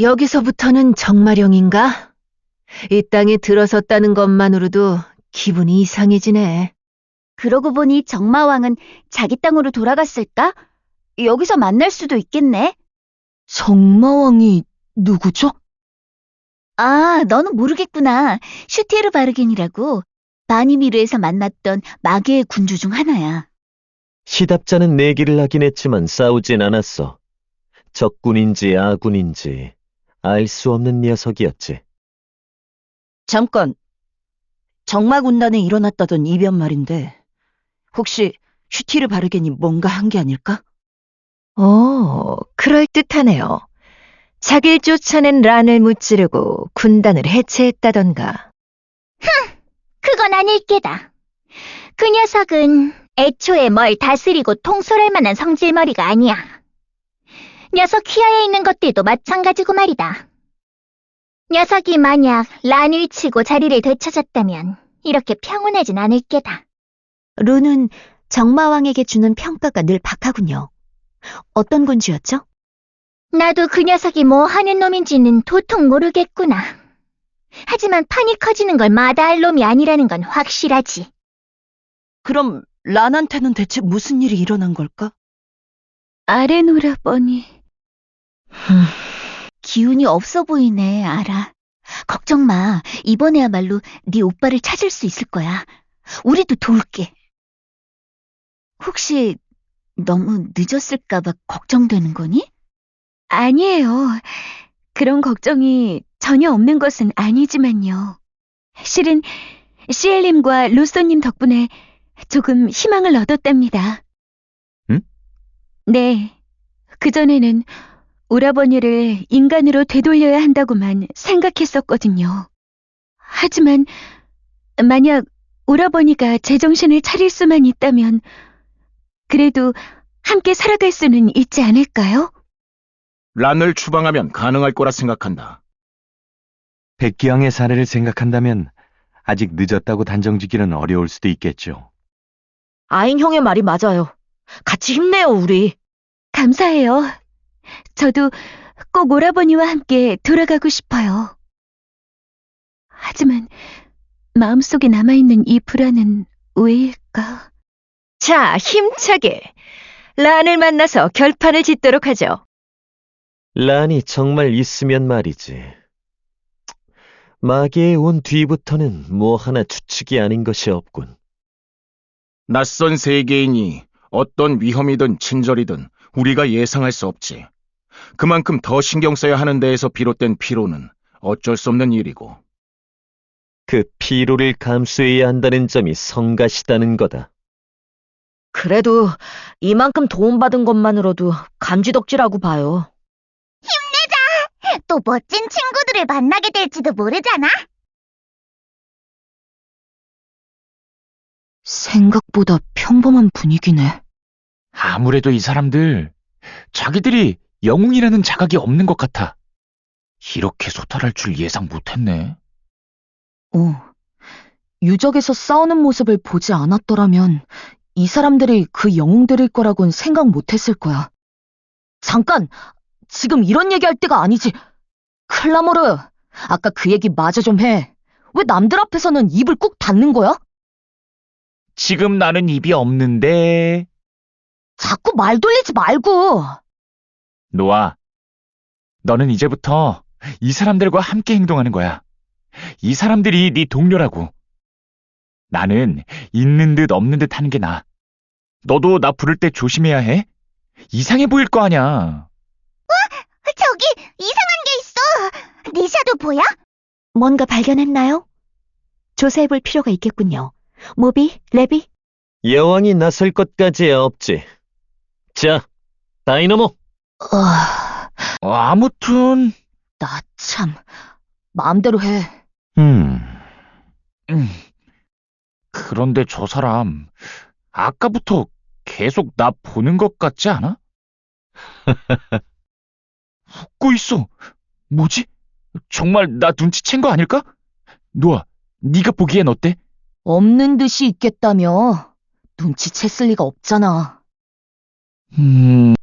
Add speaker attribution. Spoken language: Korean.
Speaker 1: 여기서부터는 정마령인가? 이 땅에 들어섰다는 것만으로도 기분이 이상해지네.
Speaker 2: 그러고 보니 정마왕은 자기 땅으로 돌아갔을까? 여기서 만날 수도 있겠네.
Speaker 1: 정마왕이 누구죠?
Speaker 2: 아, 너는 모르겠구나. 슈테르 바르겐이라고 바니미르에서 만났던 마계의 군주 중 하나야.
Speaker 3: 시답자는 내기를 하긴 했지만 싸우진 않았어. 적군인지 아군인지 알 수 없는 녀석이었지.
Speaker 4: 잠깐. 정마 군단에 일어났다던 이변 말인데 혹시 슈티르 바르겐이 뭔가 한 게 아닐까?
Speaker 1: 어, 그럴듯하네요. 자길 쫓아낸 란을 무찌르고 군단을 해체했다던가.
Speaker 2: 그건 아닐 게다. 그 녀석은 애초에 뭘 다스리고 통솔할 만한 성질머리가 아니야. 녀석 휘하에 있는 것들도 마찬가지고 말이다. 녀석이 만약 란을 치고 자리를 되찾았다면 이렇게 평온하진 않을 게다.
Speaker 1: 룬은 정마왕에게 주는 평가가 늘 박하군요. 어떤 군주였죠?
Speaker 2: 나도 그 녀석이 뭐 하는 놈인지는 도통 모르겠구나. 하지만 판이 커지는 걸 마다할 놈이 아니라는 건 확실하지.
Speaker 4: 그럼 란한테는 대체 무슨 일이 일어난 걸까?
Speaker 2: 아레노라 뻔히. 기운이 없어 보이네, 알아. 걱정 마. 이번에야말로 네 오빠를 찾을 수 있을 거야. 우리도 도울게. 혹시 너무 늦었을까봐 걱정되는 거니? 아니에요. 그런 걱정이 전혀 없는 것은 아니지만요. 실은 시엘님과 루소님 덕분에 조금 희망을 얻었답니다.
Speaker 3: 응?
Speaker 2: 네. 그전에는 오라버니를 인간으로 되돌려야 한다고만 생각했었거든요. 하지만 만약 오라버니가 제정신을 차릴 수만 있다면 그래도 함께 살아갈 수는 있지 않을까요?
Speaker 5: 란을 추방하면 가능할 거라 생각한다.
Speaker 6: 백기왕의 사례를 생각한다면 아직 늦었다고 단정짓기는 어려울 수도 있겠죠.
Speaker 1: 아인 형의 말이 맞아요. 같이 힘내요, 우리.
Speaker 2: 감사해요. 저도 꼭 오라버니와 함께 돌아가고 싶어요. 하지만 마음속에 남아있는 이 불안은 왜일까?
Speaker 1: 자, 힘차게. 란을 만나서 결판을 짓도록 하죠.
Speaker 3: 란이 정말 있으면 말이지. 마계에 온 뒤부터는 뭐 하나 추측이 아닌 것이 없군.
Speaker 5: 낯선 세계이니 어떤 위험이든 친절이든 우리가 예상할 수 없지. 그만큼 더 신경 써야 하는 데에서 비롯된 피로는 어쩔 수 없는 일이고.
Speaker 3: 그 피로를 감수해야 한다는 점이 성가시다는 거다.
Speaker 1: 그래도 이만큼 도움받은 것만으로도 감지덕지라고 봐요.
Speaker 2: 또 멋진 친구들을 만나게 될지도 모르잖아.
Speaker 1: 생각보다 평범한 분위기네.
Speaker 7: 아무래도 이 사람들 자기들이 영웅이라는 자각이 없는 것 같아. 이렇게 소탈할 줄 예상 못했네.
Speaker 1: 어. 유적에서 싸우는 모습을 보지 않았더라면 이 사람들이 그 영웅들일 거라곤 생각 못했을 거야. 잠깐! 지금 이런 얘기할 때가 아니지. 클라모르! 아까 그 얘기 마저 좀 해. 왜 남들 앞에서는 입을 꾹 닫는 거야?
Speaker 7: 지금 나는 입이 없는데.
Speaker 1: 자꾸 말 돌리지 말고!
Speaker 7: 노아, 너는 이제부터 이 사람들과 함께 행동하는 거야. 이 사람들이 네 동료라고. 나는 있는 듯 없는 듯 하는 게 나아. 너도 나 부를 때 조심해야 해. 이상해 보일 거 아냐.
Speaker 2: 저기 이상한 게 있어. 니샤도 보여?
Speaker 1: 뭔가 발견했나요? 조사해볼 필요가 있겠군요. 모비, 레비?
Speaker 3: 여왕이 나설 것까지 없지. 자, 다이너모.
Speaker 1: 어,
Speaker 7: 아무튼,
Speaker 1: 나 참. 마음대로 해.
Speaker 6: 음,
Speaker 7: 음. 그런데 저 사람, 아까부터 계속 나 보는 것 같지 않아? 웃고 있어. 뭐지? 정말 나 눈치챈 거 아닐까? 노아, 네가 보기엔 어때?
Speaker 1: 없는 듯이 있겠다며. 눈치챘을 리가 없잖아.
Speaker 7: 음,